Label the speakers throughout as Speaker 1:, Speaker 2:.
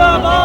Speaker 1: ਮੁਰਦਾਬਾਦ
Speaker 2: ਪੰਜਾਬ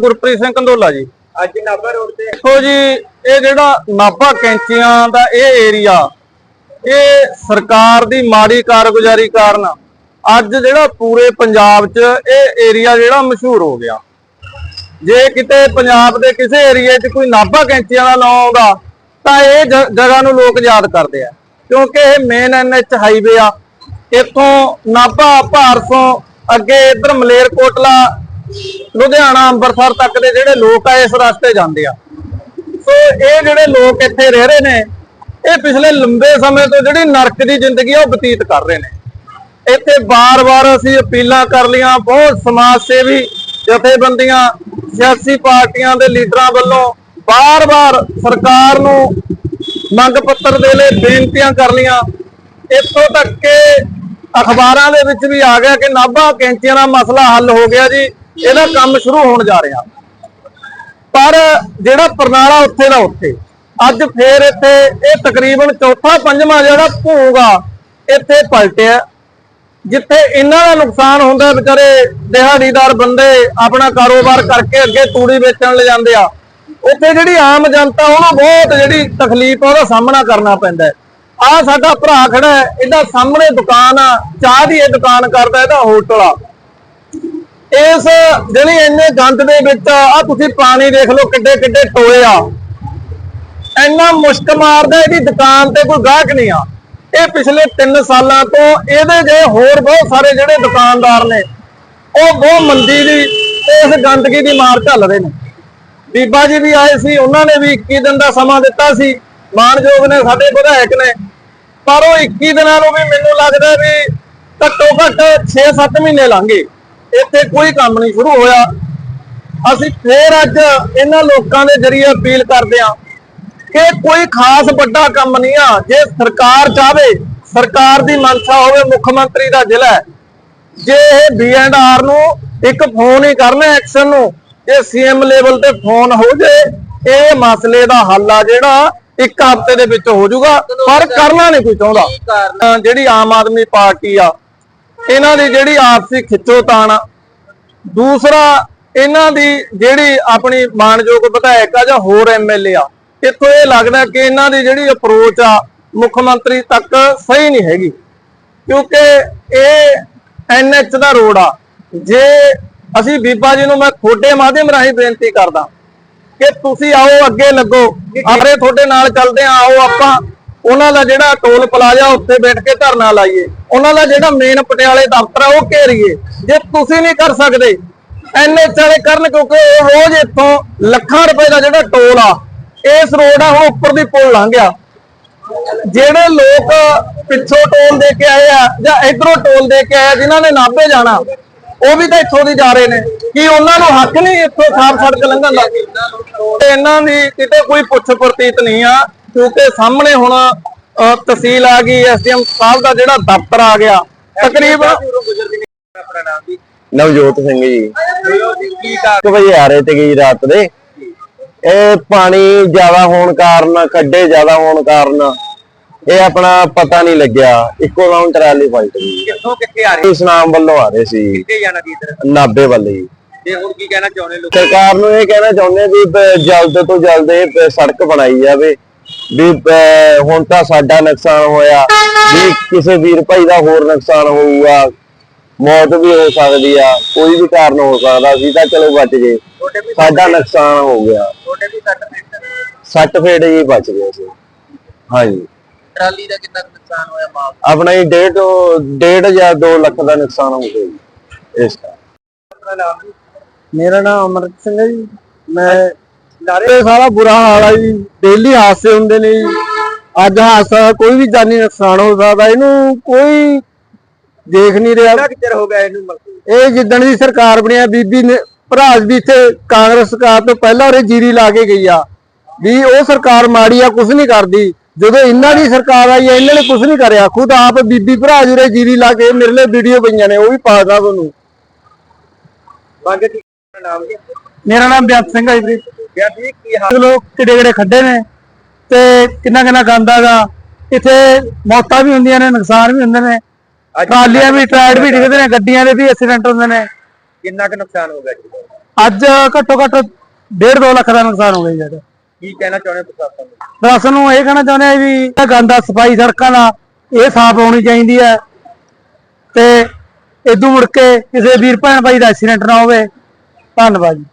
Speaker 3: ਗੁਰਪ੍ਰੀਤ ਸਿੰਘ ਕੰਦੋਲਾ ਜੀ।
Speaker 2: ਅੱਜ ਨਾਭਾ ਰੋਡ ਤੇ
Speaker 3: ਦੇਖੋ ਜੀ ਇਹ ਜਿਹੜਾ ਨਾਭਾ ਕੈਂਚੀਆਂ ਦਾ ਇਹ ਏਰੀਆ ਇਹ ਸਰਕਾਰ ਦੀ ਮਾੜੀ ਕਾਰਗੁਜ਼ਾਰੀ ਕਾਰਨ ਅੱਜ ਜਿਹੜਾ ਪੂਰੇ ਪੰਜਾਬ 'ਚ ਇਹ ਏਰੀਆ ਜਿਹੜਾ ਮਸ਼ਹੂਰ ਹੋ ਗਿਆ। ਜੇ ਕਿਤੇ ਪੰਜਾਬ ਦੇ ਕਿਸੇ ਏਰੀਏ 'ਚ ਕੋਈ ਨਾਭਾ ਕੈਂਚੀਆਂ ਦਾ ਨਾਮ ਆਉਂਦਾ ਤਾਂ ਇਹ ਜਗ੍ਹਾ ਨੂੰ ਲੋਕ ਯਾਦ ਕਰਦੇ ਆ। ਕਿਉਂਕਿ ਇਹ ਮੇਨ ਐਨਐਚ ਹਾਈਵੇ ਆ। ਇੱਥੋਂ ਨਾਭਾ ਭਾਰਸੋਂ ਅੱਗੇ ਇਧਰ ਮਲੇਰਕੋਟਲਾ ਲੁਧਿਆਣਾ, ਅੰਮ੍ਰਿਤਸਰ ਤੱਕ ਦੇ ਜਿਹੜੇ ਲੋਕ ਆ, ਇਸ ਰਸਤੇ ਜਾਂਦੇ ਆ। ਸੋ ਇਹ ਜਿਹੜੇ ਲੋਕ ਇੱਥੇ ਰਹਿ ਰਹੇ ਨੇ, ਇਹ ਪਿਛਲੇ ਲੰਬੇ ਸਮੇਂ ਤੋਂ ਜਿਹੜੀ ਨਰਕ ਦੀ ਜ਼ਿੰਦਗੀ ਆ, ਉਹ ਬਤੀਤ ਕਰ ਰਹੇ ਨੇ। ਇੱਥੇ ਬਾਰ-ਬਾਰ ਅਸੀਂ ਅਪੀਲਾਂ ਕਰ ਲੀਆਂ ਬਹੁਤ ਸਮਾਜ ਸੇਵੀ ਜਥੇਬੰਦੀਆਂ, ਸਿਆਸੀ ਪਾਰਟੀਆਂ ਦੇ ਲੀਡਰਾਂ ਵੱਲੋਂ ਬਾਰ-ਬਾਰ ਸਰਕਾਰ ਨੂੰ ਮੰਗ ਪੱਤਰ ਦੇ ਲਈ ਬੇਨਤੀਆਂ ਕਰ ਲੀਆਂ ਇੱਥੋਂ ਤੱਕ ਕਿ ਅਖਬਾਰਾਂ ਦੇ ਵਿੱਚ ਵੀ ਆ ਗਿਆ ਕਿ ਨਾਭਾ ਕੈਂਚੀਆਂ ਦਾ ਮਸਲਾ ਹੱਲ ਹੋ ਗਿਆ ਜੀ। ਇਹਦਾ ਕੰਮ ਸ਼ੁਰੂ ਹੋਣ ਜਾ ਰਿਹਾ। ਪਰ ਜਿਹੜਾ ਪਰਨਾਲਾ ਉੱਥੇ ਦਾ ਉੱਥੇ, ਅੱਜ ਫੇਰ ਇੱਥੇ ਇਹ ਤਕਰੀਬਨ ਚੌਥਾ ਪੰਜਵਾਂ ਜਿਹੜਾ ਭੂਗਾ ਇੱਥੇ ਪਲਟਿਆ। ਜਿੱਥੇ ਇਹਨਾਂ ਦਾ ਨੁਕਸਾਨ ਹੁੰਦਾ ਵਿਚਾਰੇ ਦਿਹਾੜੀਦਾਰ ਬੰਦੇ ਆਪਣਾ ਕਾਰੋਬਾਰ ਕਰਕੇ ਅੱਗੇ ਤੂੜੀ ਵੇਚਣ ਲੈ ਜਾਂਦੇ ਆ। ਉੱਥੇ ਜਿਹੜੀ ਆਮ ਜਨਤਾ, ਉਹਨੂੰ ਬਹੁਤ ਜਿਹੜੀ ਤਕਲੀਫ ਆ, ਉਹਦਾ ਸਾਹਮਣਾ ਕਰਨਾ ਪੈਂਦਾ ਆ ਸਾਡਾ ਭਰਾ ਖੜਾ ਇਹਦਾ ਸਾਹਮਣੇ ਦੁਕਾਨ ਆ, ਚਾਹ ਦੀ ਇਹ ਦੁਕਾਨ ਕਰਦਾ, ਇਹਦਾ ਹੋਟਲ ਆ। ਇਸ ਜਿਹੜੀ ਇੰਨੇ ਗੰਦ ਦੇ ਵਿੱਚ ਆ ਤੁਸੀਂ ਪਾਣੀ ਦੇਖ ਲਓ ਕਿੱਡੇ ਕਿੱਡੇ ਟੋਏ ਆ। ਇੰਨਾ ਮੁਸ਼ਕ ਮਾਰਦਾ ਇਹਦੀ ਦੁਕਾਨ ਤੇ ਕੋਈ ਗਾਹਕ ਨਹੀਂ ਆ। ਇਹ ਪਿਛਲੇ 3 ਸਾਲਾਂ ਤੋਂ ਇਹਦੇ ਜੇ ਹੋਰ ਬਹੁਤ ਸਾਰੇ ਜਿਹੜੇ ਦੁਕਾਨਦਾਰ ਨੇ, ਉਹ ਬਹੁਤ ਮੰਦੀ ਦੀ ਇਸ ਗੰਦਗੀ ਦੀ ਮਾਰ ਝੱਲ ਰਹੇ ਨੇ। ਬੀਬਾ ਜੀ ਵੀ ਆਏ ਸੀ, ਉਹਨਾਂ ਨੇ ਵੀ 21 ਦਿਨ ਦਾ ਸਮਾਂ ਦਿੱਤਾ ਸੀ। ਮਾਨਯੋਗ ਨੇ, ਸਾਡੇ ਵਿਧਾਇਕ ਨੇ। ਪਰ ਉਹ 21 ਦਿਨਾਂ ਨੂੰ ਵੀ ਮੈਨੂੰ ਲੱਗਦਾ ਵੀ ਘੱਟੋ ਘੱਟ 6-7 ਮਹੀਨੇ ਲੰਘੇ। ਇੱਥੇ ਕੋਈ ਕੰਮ ਨਹੀਂ ਸ਼ੁਰੂ ਹੋਇਆ। ਅਸੀਂ ਫੇਰ ਅੱਜ ਇਹਨਾਂ ਲੋਕਾਂ ਦੇ ਜਰੀਏ ਅਪੀਲ ਕਰਦੇ ਹਾਂ ਕਿ ਕੋਈ ਖਾਸ ਵੱਡਾ ਕੰਮ ਨਹੀਂ ਆ। ਜੇ ਸਰਕਾਰ ਚਾਵੇ ਸਰਕਾਰ ਦੀ ਮਨਸਾ ਹੋਵੇ ਮੁੱਖ ਮੰਤਰੀ ਦਾ ਜ਼ਿਲ੍ਹਾ ਜੇ ਇਹ ਬੀ ਐਂਡ ਆਰ ਨੂੰ ਇੱਕ ਫੋਨ ਹੀ ਕਰਨਾ ਐਕਸ਼ਨ ਨੂੰ ਜੇ ਸੀਐਮ ਲੈਵਲ ਤੇ ਫੋਨ ਹੋ ਜੇ ਇਹ ਮਸਲੇ ਦਾ ਹੱਲ ਆ ਜਿਹੜਾ ਇੱਕ ਹਫ਼ਤੇ ਦੇ ਵਿੱਚ ਹੋ ਜਾਊਗਾ। ਪਰ ਕਰਨਾ ਨਹੀਂ ਕੋਈ ਚਾਹੁੰਦਾ। ਜਿਹੜੀ ਆਮ ਆਦਮੀ ਪਾਰਟੀ ਆ ਇਹਨਾਂ ਦੀ ਜਿਹੜੀ ਆਪਸੀ ਖਿੱਚੋਤਾਣ ਦੂਸਰਾ ਇਹਨਾਂ ਦੀ ਜਿਹੜੀ ਆਪਣੀ ਮਾਨਯੋਗ ਵਿਧਾਇਕ ਆ ਜਾਂ ਹੋਰ ਐਮਐਲਏ ਆ ਇੱਥੋਂ ਇਹ ਲੱਗਦਾ ਕਿ ਇਹਨਾਂ ਦੀ ਜਿਹੜੀ ਅਪਰੋਚ ਆ ਮੁੱਖ ਮੰਤਰੀ ਤੱਕ ਸਹੀ ਨਹੀਂ ਹੈਗੀ। ਕਿਉਂਕਿ ਇਹ ਐਨਐਚ ਦਾ ਰੋਡ ਆ। ਜੇ ਅਸੀਂ ਬੀਬਾ ਜੀ ਨੂੰ ਮੈਂ ਤੁਹਾਡੇ ਮਾਧਿਅਮ ਰਾਹੀਂ ਬੇਨਤੀ ਕਰਦਾ ਕਿ ਤੁਸੀਂ ਆਓ ਅੱਗੇ ਲੱਗੋ। ਆਰੇ ਤੁਹਾਡੇ ਨਾਲ ਚੱਲਦੇ ਆ ਆਓ ਆਪਾਂ। ਉਹਨਾਂ ਦਾ ਜਿਹੜਾ ਟੋਲ ਪਲਾਜ਼ਾ ਉੱਥੇ ਬੈਠ ਕੇ ਧਰਨਾ ਲਾਈਏ, ਉਹਨਾਂ ਦਾ ਜਿਹੜਾ ਮੇਨ ਪਟਿਆਲੇ ਦਫ਼ਤਰ ਆ, ਉਹ ਘੇਰੀਏ। ਜੇ ਤੁਸੀਂ ਨਹੀਂ ਕਰ ਸਕਦੇ ਐਨਐਚ ਵਾਲੇ ਕਰਨ, ਕਿਉਂਕਿ ਉਹ ਰੋਜ਼ ਇੱਥੋਂ ਲੱਖਾਂ ਰੁਪਏ ਦਾ ਜਿਹੜਾ ਟੋਲ ਆ, ਇਸ ਰੋਡ ਆ ਹੁਣ ਉੱਪਰ ਦੀ ਪੁਲ ਲੰਘ ਗਿਆ। ਜਿਹੜੇ ਲੋਕ ਪਿੱਛੋਂ ਟੋਲ ਦੇ ਕੇ ਆਏ ਆ, ਜਾਂ ਇਧਰੋਂ ਟੋਲ ਦੇ ਕੇ ਆਏ ਆ, ਜਿਨ੍ਹਾਂ ਨੇ ਨਾਭੇ ਜਾਣਾ, ਉਹ ਵੀ ਤਾਂ ਇੱਥੋਂ ਦੀ ਜਾ ਰਹੇ ਨੇ। ਕਿ ਉਹਨਾਂ ਨੂੰ ਹੱਕ ਨਹੀਂ ਇੱਥੋਂ ਸਾਫ਼ ਸੜਕ ਲੰਘਣ ਦਾ? ਤੇ ਇਹਨਾਂ ਦੀ ਕਿਤੇ ਕੋਈ ਪੁੱਛ ਪ੍ਰਤੀਤ ਨਹੀਂ ਆ। ਕਿਉਂਕਿ ਸਾਹਮਣੇ ਹੁਣ ਅਹ, ਤਹਿਸੀਲ ਆ ਗਈ ਐਸਡੀਐਮ ਸਾਹਿਬ ਦਾ ਜਿਹੜਾ ਦਫ਼ਤਰ ਆ ਗਿਆ ਤਕਰੀਬਨ
Speaker 4: ਨਵਜੋਤ ਸਿੰਘ ਜੀ। 1 ਵਜੇ ਆ ਰਹੇ ਤੇ ਜੀ ਰਾਤ ਦੇ। ਇਹ ਪਾਣੀ ਜ਼ਿਆਦਾ ਹੋਣ ਕਾਰਨ ਖੱਡੇ ਜ਼ਿਆਦਾ ਹੋਣ ਕਾਰਨ ਇਹ ਆਪਣਾ ਪਤਾ ਨਹੀਂ ਲੱਗਿਆ। ਇੱਕੋ ਰਾਉਂਡ ਟਰਾਲੀ ਪਲਟ ਗਈ।
Speaker 2: ਕਿੱਥੋਂ ਕਿੱਥੇ ਆ ਰਹੇ?
Speaker 4: ਇਸ ਨਾਮ ਵੱਲੋਂ ਆ ਰਹੇ ਸੀ।
Speaker 2: ਕਿੱਥੇ ਜਾਣਾ ਕੀ ਇਧਰ?
Speaker 4: ਨਾਬੇ ਵੱਲੇ ਜੀ
Speaker 2: ਤੇ ਹੁਣ ਕੀ ਕਹਿਣਾ ਚਾਹੁੰਦੇ ਲੋਕ?
Speaker 4: ਸਰਕਾਰ ਨੂੰ ਇਹ ਕਹਿਣਾ ਚਾਹੁੰਦੇ ਵੀ ਬ- ਜਲਦ ਤੋਂ ਜਲਦ ਇਹ ਸੜਕ ਬਣਾਈ ਜਾਵੇ। ਵੀ ਹੁਣ ਤਾਂ ਸਾਡਾ ਨੁਕਸਾਨ ਹੋਇਆ। ਵੀ ਕਿਸੇ ਵੀਰ ਭਾਈ ਦਾ ਹੋਰ ਨੁਕਸਾਨ ਹੋਊਗਾ। ਮੌਤ ਵੀ ਹੋ ਸਕਦੀ ਆ। ਕੋਈ ਵੀ ਕਾਰਨ ਹੋ ਸਕਦਾ ਸੀ ਤਾਂ ਚਲੋ ਬਚ ਗਏ। ਸਾਡਾ ਨੁਕਸਾਨ ਹੋ ਗਿਆ।
Speaker 2: ਤੁਹਾਡੇ ਵੀ ਕੱਟ ਪੈਂਟ
Speaker 4: ਸੱਟ ਫੇੜ ਹੀ ਬਚ ਗਿਆ ਸੀ। ਹਾਂਜੀ।
Speaker 2: ਟਰਾਲੀ ਦਾ ਕਿੰਨਾ ਨੁਕਸਾਨ ਹੋਇਆ ਮਾਲ
Speaker 4: ਆਪਣਾ ਹੀ ਡੇਢ ਡੇਢ ਜਾਂ 2 ਲੱਖ ਦਾ ਨੁਕਸਾਨ ਹੋ ਗਿਆ ਜੀ। ਇਸ ਦਾ
Speaker 3: ਮੇਰਾ ਨਾਮ ਅਮਰਤ ਸਿੰਘ ਹੈ ਜੀ। ਮੈਂ ਨਾਰੇ ਸਾਰਾ ਬੁਰਾ ਹਾਲ ਆ ਜੀ। ਡੇਲੀ ਹਾਦਸੇ ਹੁੰਦੇ ਨੇ ਜੀ। ਅੱਜ ਹਾਦਸਾ ਕੋਈ ਵੀ ਜਾਨੀ ਨੁਕਸਾਨ ਹੋ ਸਕਦਾ। ਇਹਨੂੰ ਕੋਈ ਦੇਖ ਨਹੀਂ ਰਿਹਾ।
Speaker 2: ਕਿੰਨਾ ਕੁ ਚਿਰ ਹੋ ਗਿਆ ਇਹਨੂੰ ਮਲਕੀ
Speaker 3: ਇਹ ਜਿੱਦਣ ਦੀ ਸਰਕਾਰ ਬਣਿਆ ਬੀਬੀ ਨੇ ਭਰਾਜ ਵੀ ਇੱਥੇ ਕਾਂਗਰਸ ਸਰਕਾਰ ਤੋਂ ਪਹਿਲਾਂ ਉਹਰੇ ਜੀਰੀ ਲਾ ਕੇ ਗਈ ਆ। ਵੀ ਉਹ ਸਰਕਾਰ ਮਾੜੀ ਆ ਕੁਝ ਨਹੀਂ ਕਰਦੀ। ਜਦੋਂ ਇਹਨਾਂ ਦੀ ਸਰਕਾਰ ਆਈ ਆ ਇਹਨਾਂ ਨੇ ਕੁਝ ਨਹੀਂ ਕਰਿਆ। ਖੁਦ ਆਪ ਬੀਬੀ ਭਰਾਜ ਉਰੇ ਜੀਰੀ ਲਾ ਕੇ ਮੇਰੇ ਲਈ ਵੀਡੀਓ ਪਈਆਂ ਨੇ ਉਹ ਵੀ ਪਾ ਦਾਂ ਤੁਹਾਨੂੰ।
Speaker 2: ਮੰਗ ਕੀ ਆਪਣਾ ਨਾਮ ਜੀ?
Speaker 3: ਮੇਰਾ ਨਾਮ ਬੇਅੰਤ ਸਿੰਘ ਹੈ ਜੀ
Speaker 2: ਯਾਰ ਜੀ ਕੀ ਹਾਲ?
Speaker 3: ਲੋਕ ਕਿਹੜੇ ਕਿਹੜੇ ਖੱਡੇ ਨੇ ਤੇ ਕਿੰਨਾ ਕਿੰਨਾ ਗੰਦਾ ਗਾ ਇੱਥੇ ਮੌਤਾਂ ਵੀ ਹੁੰਦੀਆਂ ਨੇ ਨੁਕਸਾਨ ਵੀ ਹੁੰਦੇ ਨੇ।
Speaker 2: ਅੱਜ
Speaker 3: ਟਰਾਲੀਆਂ ਵੀ ਟਰੈਡ ਵੀ ਡਿੱਗਦੇ ਨੇ ਗੱਡੀਆਂ ਦੇ ਵੀ ਐਕਸੀਡੈਂਟ ਹੁੰਦੇ ਨੇ।
Speaker 2: ਕਿੰਨਾ ਕੁ ਨੁਕਸਾਨ ਹੋ ਗਿਆ ਜੀ?
Speaker 3: ਅੱਜ ਘੱਟੋ ਘੱਟ 1.5 2 ਲੱਖ ਦਾ ਨੁਕਸਾਨ ਹੋ ਗਿਆ ਜੀ ਸਾਡਾ
Speaker 2: ਕੀ ਕਹਿਣਾ ਚਾਹੁੰਦੇ ਪ੍ਰਸ਼ਾਸਨ ਨੂੰ?
Speaker 3: ਪ੍ਰਸ਼ਾਸਨ ਨੂੰ ਇਹ ਕਹਿਣਾ ਚਾਹੁੰਦੇ ਆ ਵੀ ਇਹ ਗੰਦਾ ਸਫ਼ਾਈ ਸੜਕਾਂ ਦਾ ਇਹ ਸਾਫ਼ ਹੋਣੀ ਚਾਹੀਦੀ ਹੈ। ਤੇ ਇਦੋਂ ਮੁੜ ਕੇ ਕਿਸੇ ਵੀਰ ਭੈਣ ਭਾਈ ਦਾ ਐਕਸੀਡੈਂਟ ਨਾ ਹੋਵੇ। ਧੰਨਵਾਦ ਜੀ।